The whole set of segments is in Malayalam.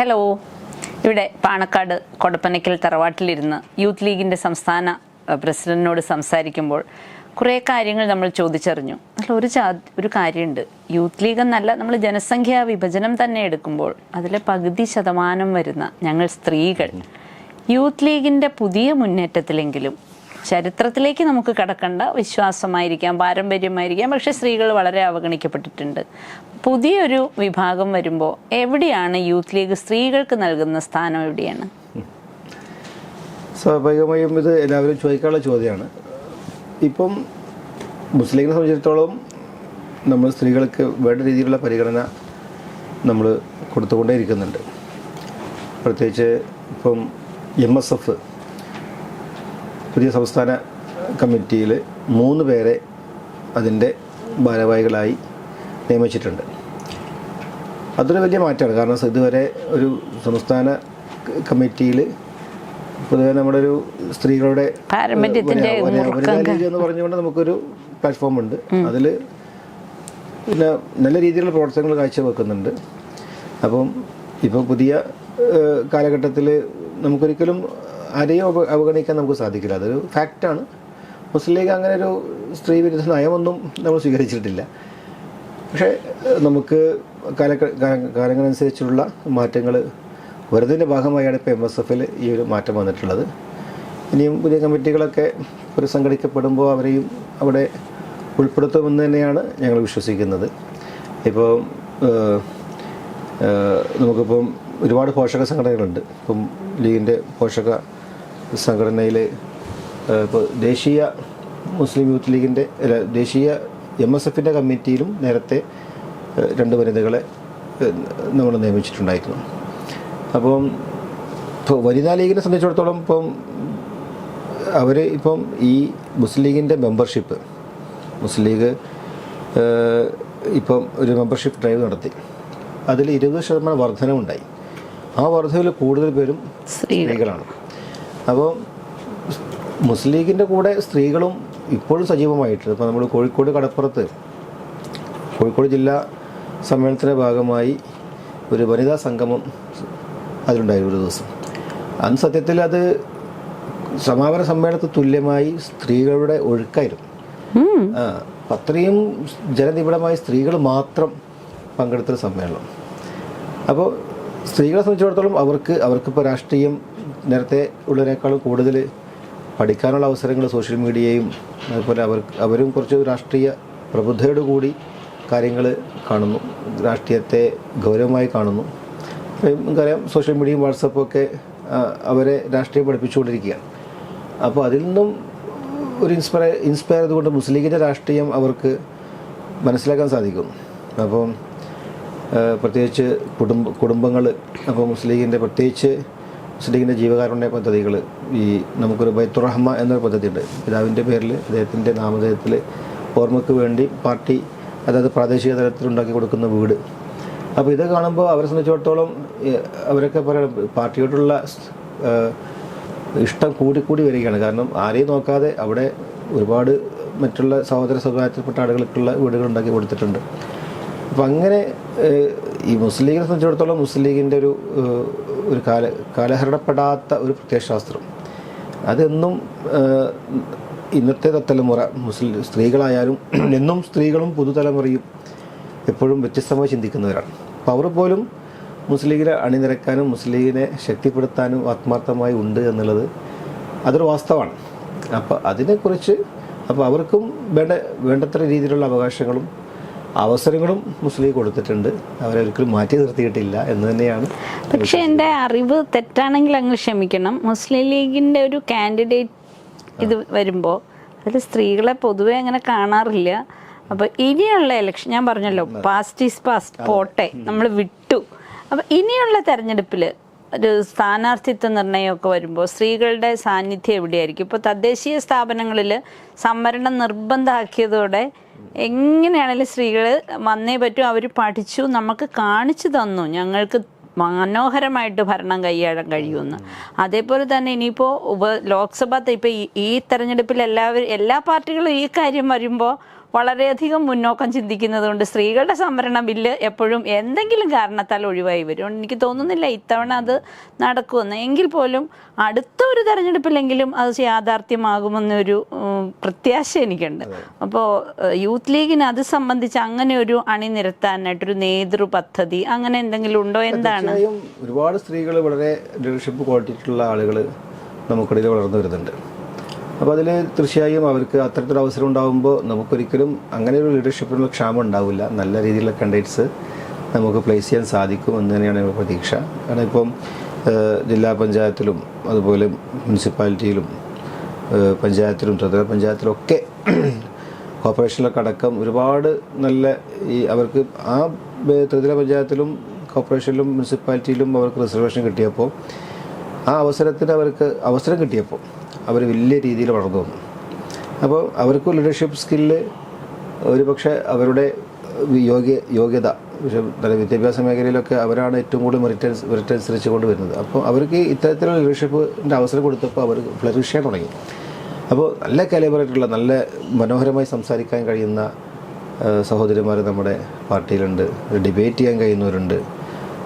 ഹലോ ഇവിടെ പാണക്കാട് കൊടപ്പനയ്ക്കൽ തറവാട്ടിലിരുന്ന് യൂത്ത് ലീഗിന്റെ സംസ്ഥാന പ്രസിഡന്റിനോട് സംസാരിക്കുമ്പോൾ കുറേ കാര്യങ്ങൾ നമ്മൾ ചോദിച്ചറിഞ്ഞു. അതിൽ ഒരു ചാ ഒരു കാര്യമുണ്ട്. യൂത്ത് ലീഗ് എന്നല്ല നമ്മൾ ജനസംഖ്യാ വിഭജനം തന്നെ എടുക്കുമ്പോൾ അതിലെ പകുതി ശതമാനം വരുന്ന ഞങ്ങൾ സ്ത്രീകൾ. യൂത്ത് ലീഗിന്റെ പുതിയ മുന്നേറ്റത്തിലെങ്കിലും ചരിത്രത്തിലേക്ക് നമുക്ക് കടക്കേണ്ട വിശ്വാസമായിരിക്കാം പാരമ്പര്യമായിരിക്കാം പക്ഷേ സ്ത്രീകൾ വളരെ അവഗണിക്കപ്പെട്ടിട്ടുണ്ട്. പുതിയൊരു വിഭാഗം വരുമ്പോൾ എവിടെയാണ് യൂത്ത് ലീഗ് സ്ത്രീകൾക്ക് നൽകുന്ന സ്ഥാനം എവിടെയാണ്? സ്വാഭാവികമായും ഇത് എല്ലാവരും ചോദിക്കാനുള്ള ചോദ്യമാണ്. ഇപ്പം മുസ്ലിങ്ങളെ സംബന്ധിച്ചിടത്തോളം നമ്മൾ സ്ത്രീകൾക്ക് വേണ്ട രീതിയിലുള്ള പരിഗണന നമ്മൾ കൊടുത്തുകൊണ്ടേ ഇരിക്കുന്നുണ്ട്. പ്രത്യേകിച്ച് ഇപ്പം എം എസ് എഫ് പുതിയ സംസ്ഥാന കമ്മിറ്റിയിൽ മൂന്ന് പേരെ അതിന്റെ ഭാരവാഹികളായി നിയമിച്ചിട്ടുണ്ട്. അതൊരു വലിയ മാറ്റമാണ്. കാരണം ഇതുവരെ ഒരു സംസ്ഥാന കമ്മിറ്റിയിൽ പൊതുവെ നമ്മുടെ ഒരു സ്ത്രീകളുടെ എന്ന് പറഞ്ഞുകൊണ്ട് നമുക്കൊരു പ്ലാറ്റ്ഫോം ഉണ്ട്. അതിൽ പിന്നെ നല്ല രീതിയിലുള്ള പ്രവർത്തനങ്ങൾ കാഴ്ചവെക്കുന്നുണ്ട്. അപ്പം ഇപ്പോൾ പുതിയ കാലഘട്ടത്തിൽ നമുക്കൊരിക്കലും ആരെയും അവ- അവഗണിക്കാൻ നമുക്ക് സാധിക്കില്ല. അതൊരു ഫാക്റ്റാണ് മുസ്ലിം ലീഗ് അങ്ങനെ ഒരു സ്ത്രീ വിരുദ്ധ നയമൊന്നും നമ്മൾ സ്വീകരിച്ചിട്ടില്ല. പക്ഷേ നമുക്ക് കാല കാലങ്ങളനുസരിച്ചുള്ള മാറ്റങ്ങൾ വരുന്നതിന്റെ ഭാഗമായാണ് ഇപ്പോൾ എം എസ് എഫിൽ ഈ ഒരു മാറ്റം വന്നിട്ടുള്ളത്. ഇനിയും പുതിയ കമ്മിറ്റികളൊക്കെ ഒരു സംഘടിക്കപ്പെടുമ്പോൾ അവരെയും അവിടെ ഉൾപ്പെടുത്തുമെന്ന് തന്നെയാണ് ഞങ്ങൾ വിശ്വസിക്കുന്നത്. ഇപ്പോൾ നമുക്കിപ്പം ഒരുപാട് പോഷക സംഘടനകളുണ്ട്. ഇപ്പം ലീഗിന്റെ പോഷക സംഘടനയിൽ ഇപ്പോൾ ദേശീയ മുസ്ലിം യൂത്ത് ലീഗിന്റെ ദേശീയ എം എസ് എഫിന്റെ കമ്മിറ്റിയിലും നേരത്തെ രണ്ട് വനിതകളെ നമ്മൾ നിയമിച്ചിട്ടുണ്ടായിരുന്നു. അപ്പം ഇപ്പോൾ വനിതാ ലീഗിനെ സംബന്ധിച്ചിടത്തോളം ഇപ്പം അവർ ഇപ്പം ഈ മുസ്ലിം ലീഗിന്റെ മെമ്പർഷിപ്പ് മുസ്ലിം ലീഗ് ഇപ്പം ഒരു മെമ്പർഷിപ്പ് ഡ്രൈവ് നടത്തി. അതിൽ ഇരുപത് ശതമാനം വർധനവുണ്ടായി. ആ വർധനയിൽ കൂടുതൽ പേരും സ്ത്രീകളാണ്. അപ്പോൾ മുസ്ലിം ലീഗിന്റെ കൂടെ സ്ത്രീകളും ഇപ്പോഴും സജീവമായിട്ടുണ്ട്. ഇപ്പോൾ നമ്മൾ കോഴിക്കോട് കടപ്പുറത്ത് കോഴിക്കോട് ജില്ലാ സമ്മേളനത്തിന്റെ ഭാഗമായി ഒരു വനിതാ സംഗമം അതിലുണ്ടായിരുന്നു ഒരു ദിവസം. അന്ന് സത്യത്തിൽ അത് സമാപന സമ്മേളനത്തിൽ തുല്യമായി സ്ത്രീകളുടെ ഒഴുക്കായിരുന്നു. ആ അത്രയും ജനനിബിഡമായി സ്ത്രീകൾ മാത്രം പങ്കെടുത്തൊരു സമ്മേളനം. അപ്പോൾ സ്ത്രീകളെ സംബന്ധിച്ചിടത്തോളം അവർക്ക് അവർക്കിപ്പോൾ രാഷ്ട്രീയം നേരത്തെ ഉള്ളതിനേക്കാളും കൂടുതൽ പഠിക്കാനുള്ള അവസരങ്ങൾ സോഷ്യൽ മീഡിയയും അതുപോലെ അവർ അവരും കുറച്ച് രാഷ്ട്രീയ പ്രബുദ്ധയോട് കൂടി കാര്യങ്ങൾ കാണുന്നു. രാഷ്ട്രീയത്തെ ഗൗരവമായി കാണുന്നു. നമുക്കറിയാം സോഷ്യൽ മീഡിയയും വാട്സപ്പും ഒക്കെ അവരെ രാഷ്ട്രീയം പഠിപ്പിച്ചുകൊണ്ടിരിക്കുകയാണ് അപ്പോൾ അതിൽ നിന്നും ഒരു ഇൻസ്പയർ ഇൻസ്പയർ ചെയ്തുകൊണ്ട് മുസ്ലിം ലീഗിന്റെ രാഷ്ട്രീയം അവർക്ക് മനസ്സിലാക്കാൻ സാധിക്കും അപ്പം പ്രത്യേകിച്ച് കുടുംബ കുടുംബങ്ങൾ അപ്പോൾ മുസ്ലിം ലീഗിന്റെ പ്രത്യേകിച്ച് ലീഗിന്റെ ജീവകാരുണ്യ പദ്ധതികൾ ഈ നമുക്കൊരു ബൈത്തുറഹ്മ എന്നൊരു പദ്ധതിയുണ്ട്. പിതാവിന്റെ പേരിൽ അദ്ദേഹത്തിന്റെ നാമധേയത്തിൽ ഓർമ്മയ്ക്ക് വേണ്ടി പാർട്ടി അതായത് പ്രാദേശിക തലത്തിൽ ഉണ്ടാക്കി കൊടുക്കുന്ന വീട്. അപ്പോൾ ഇത് കാണുമ്പോൾ അവരെ സംബന്ധിച്ചിടത്തോളം അവരൊക്കെ പറയണം പാർട്ടിയോടുള്ള ഇഷ്ടം കൂടിക്കൂടി കൂടി വരികയാണ്. കാരണം ആരെയും നോക്കാതെ അവിടെ ഒരുപാട് മറ്റുള്ള സഹോദര സമുദായത്തിൽപ്പെട്ട ആളുകൾക്കുള്ള വീടുകൾ ഉണ്ടാക്കി കൊടുത്തിട്ടുണ്ട്. അപ്പം അങ്ങനെ ഈ മുസ്ലിം ലീഗിനെ സംബന്ധിച്ചിടത്തോളം മുസ്ലിം ലീഗിന്റെ ഒരു ഒരു കാല കാലഹരണപ്പെടാത്ത ഒരു പ്രത്യയശാസ്ത്രം അതെന്നും ഇന്നത്തെ തലമുറ മുസ്ലിം സ്ത്രീകളായാലും എന്നും സ്ത്രീകളും പുതുതലമുറയും എപ്പോഴും വ്യത്യസ്തമായി ചിന്തിക്കുന്നവരാണ്. അപ്പോൾ അവർ പോലും മുസ്ലിം ലീഗിനെ അണിനിരക്കാനും മുസ്ലിം ലീഗിനെ ശക്തിപ്പെടുത്താനും ആത്മാർത്ഥമായി ഉണ്ട് എന്നുള്ളത് അതൊരു വാസ്തവമാണ്. അപ്പോൾ അതിനെക്കുറിച്ച് അപ്പോൾ അവർക്കും വേണ്ട വേണ്ടത്ര രീതിയിലുള്ള അവകാശങ്ങളും അവസരങ്ങളും മുസ്ലിം കൊടുത്തിട്ടുണ്ട്. അവരെ ഒരിക്കലും മാറ്റി നിർത്തിയിട്ടില്ല എന്ന് തന്നെയാണ് പക്ഷെ എന്റെ അറിവ് തെറ്റാണെങ്കിൽ അങ്ങ് ക്ഷമിക്കണം. മുസ്ലിം ലീഗിന്റെ ഒരു കാൻഡിഡേറ്റ് ഇത് വരുമ്പോൾ അതിൽ സ്ത്രീകളെ പൊതുവെ അങ്ങനെ കാണാറില്ല. അപ്പോൾ ഇനിയുള്ള ഇലക്ഷൻ ഞാൻ പറഞ്ഞല്ലോ പാസ്റ്റ് ഈസ് പാസ്റ്റ് പോട്ടെ നമ്മൾ വിട്ടു. അപ്പോൾ ഇനിയുള്ള തെരഞ്ഞെടുപ്പിൽ ഒരു സ്ഥാനാർത്ഥിത്വ നിർണയമൊക്കെ വരുമ്പോൾ സ്ത്രീകളുടെ സാന്നിധ്യം എവിടെയായിരിക്കും? ഇപ്പോൾ തദ്ദേശീയ സ്ഥാപനങ്ങളിൽ സംവരണം നിർബന്ധമാക്കിയതോടെ എങ്ങനെയാണെങ്കിലും സ്ത്രീകൾ വന്നേ പറ്റൂ അവർ പഠിച്ചു നമുക്ക് കാണിച്ചു തന്നു ഞങ്ങൾക്ക് മനോഹരമായിട്ട് ഭരണം കൈയാടാൻ കഴിയുമെന്ന്. അതേപോലെ തന്നെ ഇനിയിപ്പോൾ ഉപ ലോക്സഭ ഇപ്പോൾ ഈ തെരഞ്ഞെടുപ്പിൽ എല്ലാവരും എല്ലാ പാർട്ടികളും ഈ കാര്യം വരുമ്പോൾ വളരെയധികം മുന്നോക്കം ചിന്തിക്കുന്നതുകൊണ്ട് സ്ത്രീകളുടെ സംവരണ ബില്ല് എപ്പോഴും എന്തെങ്കിലും കാരണത്താൽ ഒഴിവായി വരും. എനിക്ക് തോന്നുന്നില്ല ഇത്തവണ അത് നടക്കുമെന്ന്. എങ്കിൽ പോലും അടുത്ത ഒരു തെരഞ്ഞെടുപ്പിലെങ്കിലും അത് യാഥാർത്ഥ്യമാകുമെന്നൊരു പ്രത്യാശ എനിക്കുണ്ട്. അപ്പോൾ യൂത്ത് ലീഗിന് അത് സംബന്ധിച്ച് അങ്ങനെ ഒരു അണിനിരത്താനായിട്ടൊരു നേതൃ പദ്ധതി അങ്ങനെ എന്തെങ്കിലും ഉണ്ടോ എന്താണ്? ഒരുപാട് സ്ത്രീകൾ വളരെ ലീഡർഷിപ്പ് ക്വാളിറ്റിയിട്ടുള്ള ആളുകൾ നമുക്കിടയിൽ വളർന്നു വരുന്നുണ്ട്. അപ്പോൾ അതിൽ തീർച്ചയായും അവർക്ക് അത്തരത്തിലൊരു അവസരം ഉണ്ടാകുമ്പോൾ നമുക്കൊരിക്കലും അങ്ങനെ ഒരു ലീഡർഷിപ്പിനുള്ള ക്ഷാമം ഉണ്ടാവില്ല. നല്ല രീതിയിലുള്ള കണ്ടേറ്റ്സ് നമുക്ക് പ്ലേസ് ചെയ്യാൻ സാധിക്കും എന്ന് തന്നെയാണ് പ്രതീക്ഷ. കാരണം ഇപ്പം ജില്ലാ പഞ്ചായത്തിലും അതുപോലെ മുനിസിപ്പാലിറ്റിയിലും പഞ്ചായത്തിലും ത്രിതല പഞ്ചായത്തിലൊക്കെ കോർപ്പറേഷനിലൊക്കെ അടക്കം ഒരുപാട് നല്ല ഈ അവർക്ക് ആ ത്രിതല പഞ്ചായത്തിലും കോർപ്പറേഷനിലും മുനിസിപ്പാലിറ്റിയിലും അവർക്ക് റിസർവേഷൻ കിട്ടിയപ്പോൾ ആ അവസരത്തിന് അവർക്ക് അവസരം കിട്ടിയപ്പോൾ അവർ വലിയ രീതിയിൽ വളർന്നു വന്നു. അപ്പോൾ അവർക്ക് ലീഡർഷിപ്പ് സ്കില്ല് ഒരു പക്ഷേ അവരുടെ യോഗ്യ യോഗ്യത പക്ഷേ നല്ല വിദ്യാഭ്യാസ മേഖലയിലൊക്കെ അവരാണ് ഏറ്റവും കൂടുതൽ മെറിറ്റ് മെറിറ്റ് അനുസരിച്ച് കൊണ്ടുവരുന്നത് അപ്പോൾ അവർക്ക് ഇത്തരത്തിലുള്ള ലീഡർഷിപ്പിന്റെ അവസരം കൊടുത്തപ്പോൾ അവർ ഫ്ലറിഷ് ചെയ്യാൻ തുടങ്ങി. അപ്പോൾ നല്ല കാലിബറായിട്ടുള്ള നല്ല മനോഹരമായി സംസാരിക്കാൻ കഴിയുന്ന സഹോദരിമാർ നമ്മുടെ പാർട്ടിയിലുണ്ട്. ഡിബേറ്റ് ചെയ്യാൻ കഴിയുന്നവരുണ്ട്.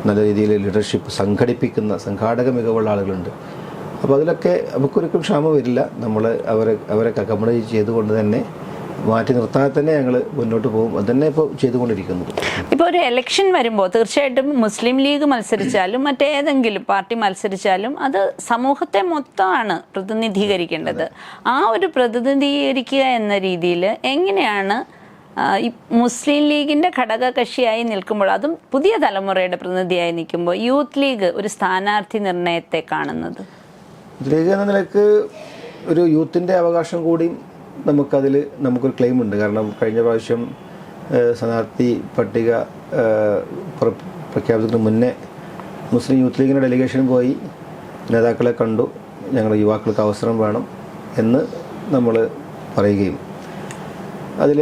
നല്ല രീതിയിൽ ലീഡർഷിപ്പ് സംഘടിപ്പിക്കുന്ന സംഘാടക മികവുള്ള ആളുകളുണ്ട്. അപ്പോൾ അതിലൊക്കെ നമുക്കൊരിക്കലും ക്ഷാമം വരില്ല. നമ്മൾ അവരെ അവരെ അക്കോമഡേറ്റ് ചെയ്തുകൊണ്ട് തന്നെ മാറ്റി നിർത്താതെ തന്നെ ഞങ്ങൾ മുന്നോട്ട് പോകും. അത് തന്നെ ഇപ്പോൾ ചെയ്തുകൊണ്ടിരിക്കുന്നത് ഇപ്പോൾ ഒരു എലക്ഷൻ വരുമ്പോൾ തീർച്ചയായിട്ടും മുസ്ലിം ലീഗ് മത്സരിച്ചാലും മറ്റേതെങ്കിലും പാർട്ടി മത്സരിച്ചാലും അത് സമൂഹത്തെ മൊത്തമാണ് പ്രതിനിധീകരിക്കേണ്ടത്. ആ ഒരു പ്രതിനിധീകരിക്കുക എന്ന രീതിയിൽ എങ്ങനെയാണ് മുസ്ലിം ലീഗിന്റെ ഘടക കക്ഷിയായി നിൽക്കുമ്പോൾ അതും പുതിയ തലമുറയുടെ പ്രതിനിധിയായി നിൽക്കുമ്പോൾ യൂത്ത് ലീഗ് ഒരു സ്ഥാനാർത്ഥി നിർണയത്തെ കാണുന്നത്? ലീഗ് എന്ന നിലയ്ക്ക് ഒരു യൂത്തിന്റെ അവകാശം കൂടി നമുക്കതിൽ നമുക്കൊരു ക്ലെയിം ഉണ്ട്. കാരണം കഴിഞ്ഞ പ്രാവശ്യം സ്ഥാനാർത്ഥി പട്ടിക പ്രഖ്യാപിച്ചതിന് മുന്നേ മുസ്ലിം യൂത്ത് ലീഗിന്റെ ഡെലിഗേഷൻ പോയി. നേതാക്കളെ കണ്ടു. ഞങ്ങളുടെ യുവാക്കൾക്ക് അവസരം വേണം എന്ന് നമ്മൾ പറയുകയും. അതിൽ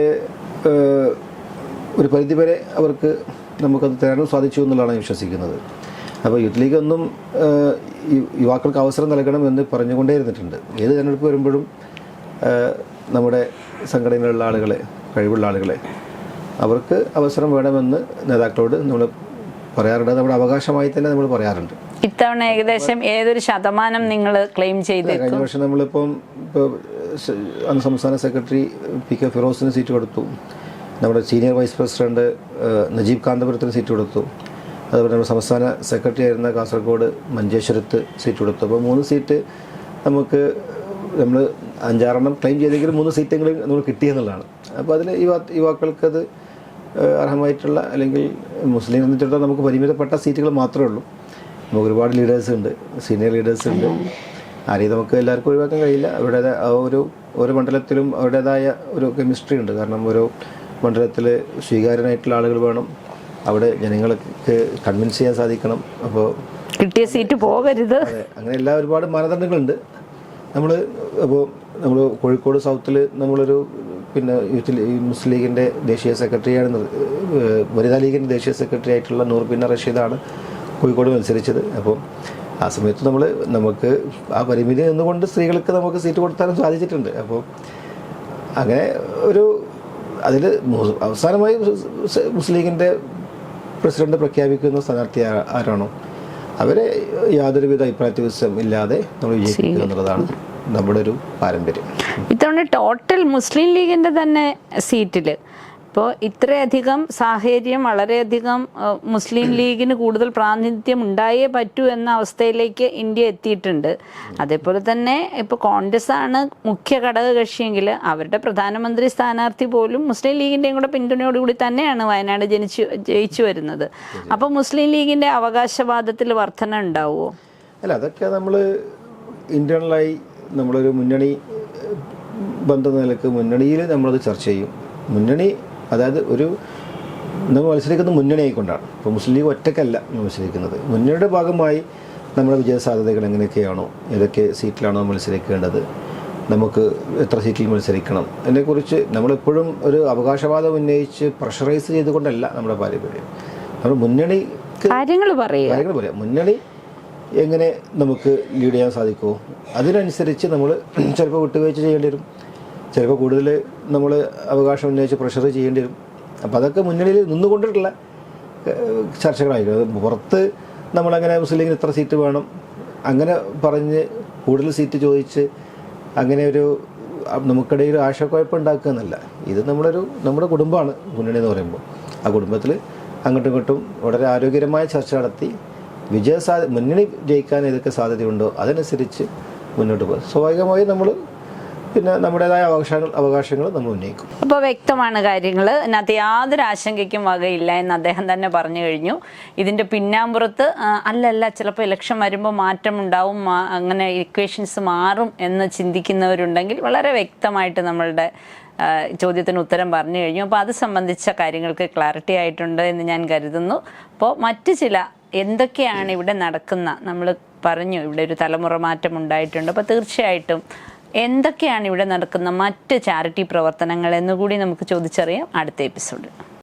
ഒരു പരിധിവരെ അവർക്ക് നമുക്കത് തരാനും സാധിച്ചു എന്നുള്ളതാണ് വിശ്വസിക്കുന്നത്. അപ്പോൾ യൂത്ത് ലീഗ് ഒന്നും യുവാക്കൾക്ക് അവസരം നൽകണം എന്ന് പറഞ്ഞുകൊണ്ടേ ഇരുന്നിട്ടുണ്ട്. ഏത് തിരഞ്ഞെടുപ്പ് വരുമ്പോഴും നമ്മുടെ സംഘടനയിലുള്ള ആളുകളെ കഴിവുള്ള ആളുകളെ അവർക്ക് അവസരം വേണമെന്ന് നേതാക്കളോട് നമ്മൾ പറയാറുണ്ട്. നമ്മുടെ അവകാശമായി തന്നെ നമ്മൾ പറയാറുണ്ട്. ഇത്തവണ ഏകദേശം ഏതൊരു ശതമാനം നിങ്ങൾ ക്ലെയിം ചെയ്ത് കഴിഞ്ഞ വർഷം നമ്മളിപ്പം ഇപ്പോൾ അന്ന് സംസ്ഥാന സെക്രട്ടറി പി കെ ഫിറോസിന് സീറ്റ് കൊടുത്തു. നമ്മുടെ സീനിയർ വൈസ് പ്രസിഡന്റ് നജീബ് കാന്തപുരത്തിന് സീറ്റ് കൊടുത്തു. അതുപോലെ നമ്മുടെ സംസ്ഥാന സെക്രട്ടറി ആയിരുന്ന കാസർഗോഡ് മഞ്ചേശ്വരത്ത് സീറ്റ് കൊടുത്തു. അപ്പോൾ മൂന്ന് സീറ്റ് നമുക്ക് നമ്മൾ അഞ്ചാറെണ്ണം ക്ലെയിം ചെയ്തെങ്കിലും മൂന്ന് സീറ്റെങ്കിലും നമ്മൾ കിട്ടിയെന്നുള്ളതാണ് അപ്പോൾ അതിൽ യുവാ യുവാക്കൾക്കത് അർഹമായിട്ടുള്ള അല്ലെങ്കിൽ മുസ്ലിം സംബന്ധിച്ചിടത്തോളം നമുക്ക് പരിമിതപ്പെട്ട സീറ്റുകൾ മാത്രമേ ഉള്ളൂ. നമുക്ക് ഒരുപാട് ലീഡേഴ്സ് ഉണ്ട് സീനിയർ ലീഡേഴ്സ് ഉണ്ട്. ആരെയും നമുക്ക് എല്ലാവർക്കും ഒഴിവാക്കാൻ കഴിയില്ല. അവരുടെ ആ ഒരു ഓരോ മണ്ഡലത്തിലും അവരുടേതായ ഒരു കെമിസ്ട്രി ഉണ്ട്. കാരണം ഒരു മണ്ഡലത്തിൽ സ്വീകാര്യനായിട്ടുള്ള ആളുകൾ വേണം. അവിടെ ജനങ്ങൾക്ക് കൺവിൻസ് ചെയ്യാൻ സാധിക്കണം. അപ്പോൾ കിട്ടിയ സീറ്റ് പോകരുത്. അങ്ങനെ എല്ലാ ഒരുപാട് മാനദണ്ഡങ്ങളുണ്ട്. നമ്മൾ അപ്പോൾ നമ്മൾ കോഴിക്കോട് സൗത്തിൽ നമ്മളൊരു പിന്നെ യൂത്ത് മുസ്ലിം ലീഗിന്റെ ദേശീയ സെക്രട്ടറിയാണ് വനിതാ ലീഗിന്റെ ദേശീയ സെക്രട്ടറി ആയിട്ടുള്ള നൂർബിന്ന റഷീദാണ് കോഴിക്കോട് മത്സരിച്ചത്. അപ്പോൾ ആ സമയത്ത് നമ്മൾ നമുക്ക് ആ പരിമിതി നിന്നുകൊണ്ട് സ്ത്രീകൾക്ക് നമുക്ക് സീറ്റ് കൊടുത്താലും സാധിച്ചിട്ടുണ്ട്. അപ്പോൾ അങ്ങനെ ഒരു അതിൽ അവസാനമായി മുസ്ലിം ലീഗിന്റെ പ്രസിഡന്റ് പ്രഖ്യാപിക്കുന്ന സ്ഥാനാർത്ഥി ആരാണോ? അവരെ യാതൊരുവിധ അഭിപ്രായ വ്യത്യാസം ഇല്ലാതെ നമ്മൾ വിജയിക്കുക എന്നുള്ളതാണ് നമ്മുടെ ഒരു പാരമ്പര്യം. ഇത്തവണ ടോട്ടൽ മുസ്ലിം ലീഗിന്റെ തന്നെ സീറ്റിൽ ഇപ്പോൾ ഇത്രയധികം സാഹചര്യം വളരെയധികം മുസ്ലിം ലീഗിന് കൂടുതൽ പ്രാതിനിധ്യം ഉണ്ടായേ പറ്റൂ എന്ന അവസ്ഥയിലേക്ക് ഇന്ത്യ എത്തിയിട്ടുണ്ട്. അതേപോലെ തന്നെ ഇപ്പോൾ കോൺഗ്രസ് ആണ് മുഖ്യ ഘടക കക്ഷിയെങ്കിൽ അവരുടെ പ്രധാനമന്ത്രി സ്ഥാനാർത്ഥി പോലും മുസ്ലിം ലീഗിന്റെയും കൂടെ പിന്തുണയോടുകൂടി തന്നെയാണ് വയനാട് ജനിച്ചു ജയിച്ചു വരുന്നത്. അപ്പോൾ മുസ്ലിം ലീഗിന്റെ അവകാശവാദത്തിൽ വർധന ഉണ്ടാവുമോ അല്ല അതൊക്കെ നമ്മൾ ഇന്റേണലായി നമ്മളൊരു മുന്നണി ബന്ധ നിലയ്ക്ക് മുന്നണിയിൽ നമ്മളത് ചർച്ച ചെയ്യും. മുന്നണി അതായത് ഒരു നമ്മൾ മത്സരിക്കുന്നത് മുന്നണി ആയിക്കൊണ്ടാണ്. ഇപ്പോൾ മുസ്ലിം ലീഗ് ഒറ്റക്കല്ല മത്സരിക്കുന്നത്. മുന്നണിയുടെ ഭാഗമായി നമ്മുടെ വിജയ സാധ്യതകൾ എങ്ങനെയൊക്കെയാണോ ഏതൊക്കെ സീറ്റിലാണോ മത്സരിക്കേണ്ടത് നമുക്ക് എത്ര സീറ്റിൽ മത്സരിക്കണം അതിനെക്കുറിച്ച് നമ്മളെപ്പോഴും ഒരു അവകാശവാദം ഉന്നയിച്ച് പ്രഷറൈസ് ചെയ്തുകൊണ്ടല്ല നമ്മുടെ പാരമ്പര്യം. നമ്മൾ മുന്നണി കാര്യങ്ങൾ പറയുക. കാര്യങ്ങൾ പറയാം മുന്നണി എങ്ങനെ നമുക്ക് ലീഡ് ചെയ്യാൻ സാധിക്കുമോ? അതിനനുസരിച്ച് നമ്മൾ ചിലപ്പോൾ വിട്ടുവീഴ്ച ചെയ്യേണ്ടി വരും. ചിലപ്പോൾ കൂടുതൽ നമ്മൾ അവകാശം ഉന്നയിച്ച് പ്രഷർ ചെയ്യേണ്ടി വരും. അപ്പോൾ അതൊക്കെ മുന്നണിയിൽ നിന്നുകൊണ്ടിട്ടുള്ള ചർച്ചകളായിരിക്കും. പുറത്ത് നമ്മളങ്ങനെ മുസ്ലിം ലീഗിന് ഇത്ര സീറ്റ് വേണം. അങ്ങനെ പറഞ്ഞ് കൂടുതൽ സീറ്റ് ചോദിച്ച് അങ്ങനെ ഒരു നമുക്കിടയിൽ ആശയക്കുഴപ്പം ഉണ്ടാക്കുക എന്നല്ല. ഇത് നമ്മളൊരു നമ്മുടെ കുടുംബമാണ് മുന്നണി എന്ന് പറയുമ്പോൾ. ആ കുടുംബത്തിൽ അങ്ങോട്ടും ഇങ്ങോട്ടും വളരെ ആരോഗ്യകരമായ ചർച്ച നടത്തി വിജയ സാധ്യ മുന്നണി ജയിക്കാൻ ഏതൊക്കെ സാധ്യതയുണ്ടോ അതനുസരിച്ച് മുന്നോട്ട് പോകും. സ്വാഭാവികമായും നമ്മൾ പിന്നെ നമ്മുടേതായ അവകാശങ്ങൾ അവകാശങ്ങൾ നമ്മൾ ഉന്നയിക്കും. അപ്പോൾ വ്യക്തമാണ് കാര്യങ്ങൾ അതിനകത്ത് യാതൊരു ആശങ്കയ്ക്കും വകയില്ല എന്ന് അദ്ദേഹം തന്നെ പറഞ്ഞു കഴിഞ്ഞു. ഇതിന്റെ പിന്നാമ്പുറത്ത് അല്ലല്ല ചിലപ്പോൾ ഇലക്ഷൻ വരുമ്പോൾ മാറ്റം ഉണ്ടാവും അങ്ങനെ ഇക്വേഷൻസ് മാറും എന്ന് ചിന്തിക്കുന്നവരുണ്ടെങ്കിൽ വളരെ വ്യക്തമായിട്ട് നമ്മളുടെ ചോദ്യത്തിന് ഉത്തരം പറഞ്ഞു കഴിഞ്ഞു. അപ്പോൾ അത് സംബന്ധിച്ച കാര്യങ്ങൾക്ക് ക്ലാരിറ്റി ആയിട്ടുണ്ട് എന്ന് ഞാൻ കരുതുന്നു. അപ്പോൾ മറ്റ് ചില എന്തൊക്കെയാണ് ഇവിടെ നടക്കുന്ന? നമ്മൾ പറഞ്ഞു ഇവിടെ ഒരു തലമുറ മാറ്റം ഉണ്ടായിട്ടുണ്ട്. അപ്പോൾ തീർച്ചയായിട്ടും എന്തൊക്കെയാണ് ഇവിടെ നടക്കുന്ന മറ്റ് ചാരിറ്റി പ്രവർത്തനങ്ങൾ എന്നുകൂടി നമുക്ക് ചോദിച്ചറിയാം അടുത്ത എപ്പിസോഡിൽ.